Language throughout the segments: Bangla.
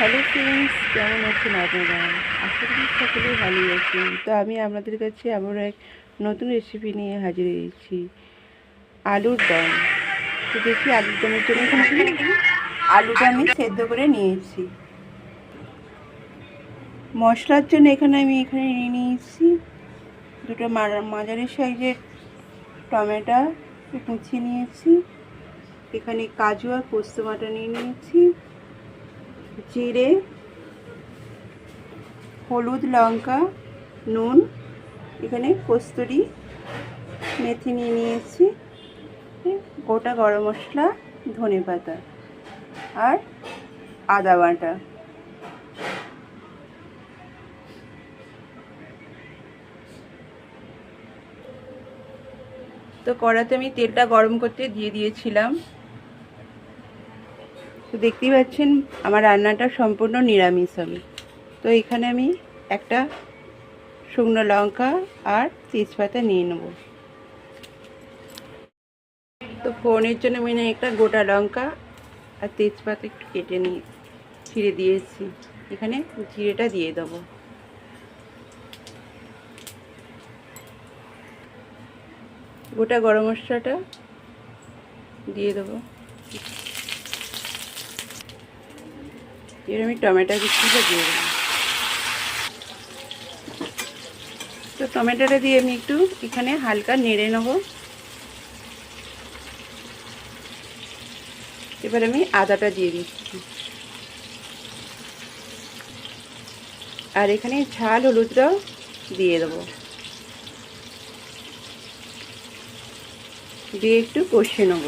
হ্যালো ফ্রেন্ডস কেমন আছেন আপনারা? আশা করি সকলেই ভালোই আছেন। তো আমি আপনাদের কাছে আবার এক নতুন রেসিপি নিয়ে হাজির হয়েছি। আলুর দম। তো দেখি আলুর দমের জন্য আলুটা আমি সেদ্ধ করে নিয়েছি। মশলার জন্য এখানে আমি এখানে নিয়ে নিয়েছি দুটো মাঝারি সাইজের টমেটো কুচিয়ে নিয়েছি। এখানে কাজু আর পোস্ত বাটা নিয়ে নিয়েছি। জিরে, হলুদ লঙ্কা, নুন, এখানে কস্তুরি মেথি নিয়ে নিয়েছি, গোটা গরম মশলা, ধনে পাতা আর আদা বাটা। তো কড়াতে আমি তেলটা গরম করতে দিয়ে দিয়েছিলাম। তো দেখতেই পাচ্ছেন আমার রান্নাটা সম্পূর্ণ নিরামিষ হবে। তো এখানে আমি একটা শুকনো লঙ্কা আর তেজপাতা নিয়ে নেব। তো ফোড়নের জন্য আমি না একটা গোটা লঙ্কা আর তেজপাতা একটু কেটে নিয়ে ছিঁড়ে দিয়েছি। এখানে জিরেটা দিয়ে দেবো। গোটা গরম মশলাটা দিয়ে দেবো। এবার আমি টমেটো কুচিটা দিয়ে দেবো তো টমেটোটা দিয়ে আমি একটু এখানে হালকা নেড়ে নেব। এবার আমি আদাটা দিয়ে দিচ্ছি। আর এখানে ঝাল হলুদটাও দিয়ে দেবো। দিয়ে একটু কষে নেব।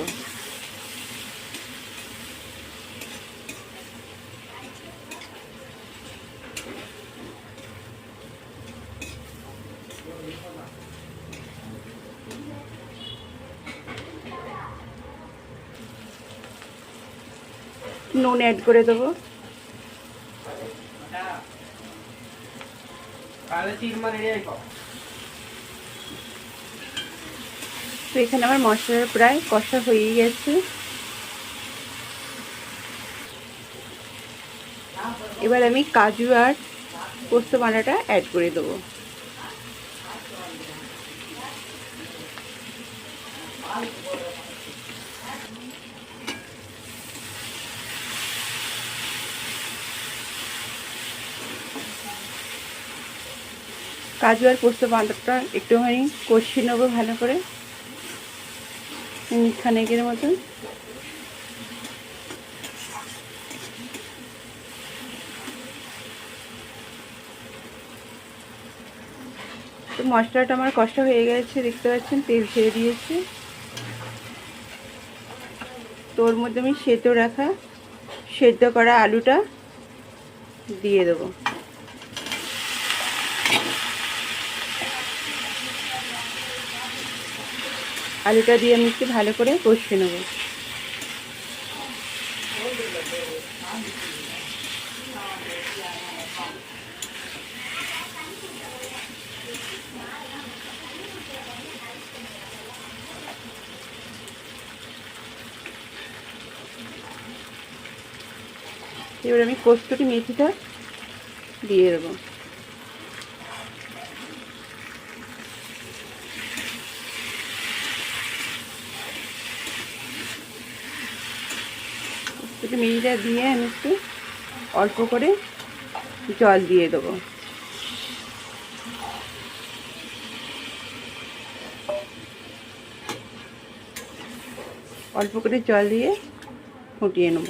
নুন অ্যাড করে দেবো। তো এখানে আমার মশলার প্রায় কষা হয়েই গেছে। এবার আমি কাজু আর পোস্ত বানাটা অ্যাড করে দেবো। কাজু আর পোস্ত বাটাটা একটুখানি কষিয়ে নেব ভালো করে। খানেকের মতন। তো মশলাটা আমার কষ্ট হয়ে গেছে, দেখতে পাচ্ছেন, তেল ছেড়ে দিয়েছে। তোর মধ্যে আমি সেদ্ধ রাখা সেদ্ধ করা আলুটা দিয়ে দেবো। আলুটা দিয়ে আমি একটু ভালো করে কষে নেব। এবার আমি কস্তুরি মেথিটা দিয়ে দেবো। একটু মিরিটা দিয়ে আমি একটু অল্প করে জল দিয়ে দেবো। অল্প করে জল দিয়ে ফুটিয়ে নেব।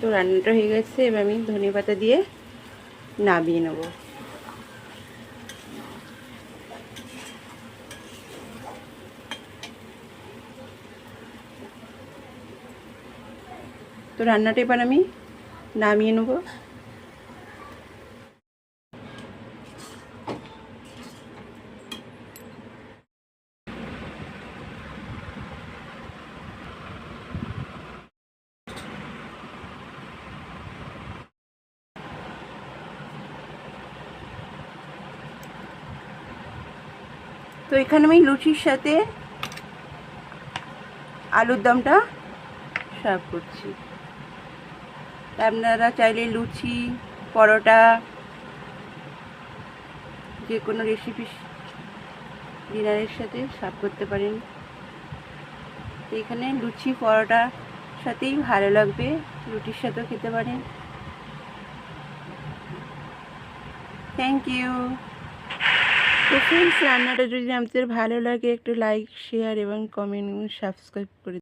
তো রান্নাটা হয়ে গেছে, এবার আমি ধনে পাতা দিয়ে নামিয়ে নেব। তো রান্নাটা এবার আমি নামিয়ে নেব। তো এখানে আমি লুচির সাথে আলুর দমটা সার্ভ করছি। আপনারা চাইলে লুচি, পরোটা যে কোনো রেসিপি ডিনারের সাথে সার্ভ করতে পারেন। এখানে লুচি, পরোটা সাথেই ভালো লাগবে। রুটির সাথেও খেতে পারেন। থ্যাংক ইউ তো ফ্রেন্ডস রান্নাটা যদি আপনাদের ভালো লাগে, একটু লাইক শেয়ার এবং কমেন্ট সাবস্ক্রাইব করে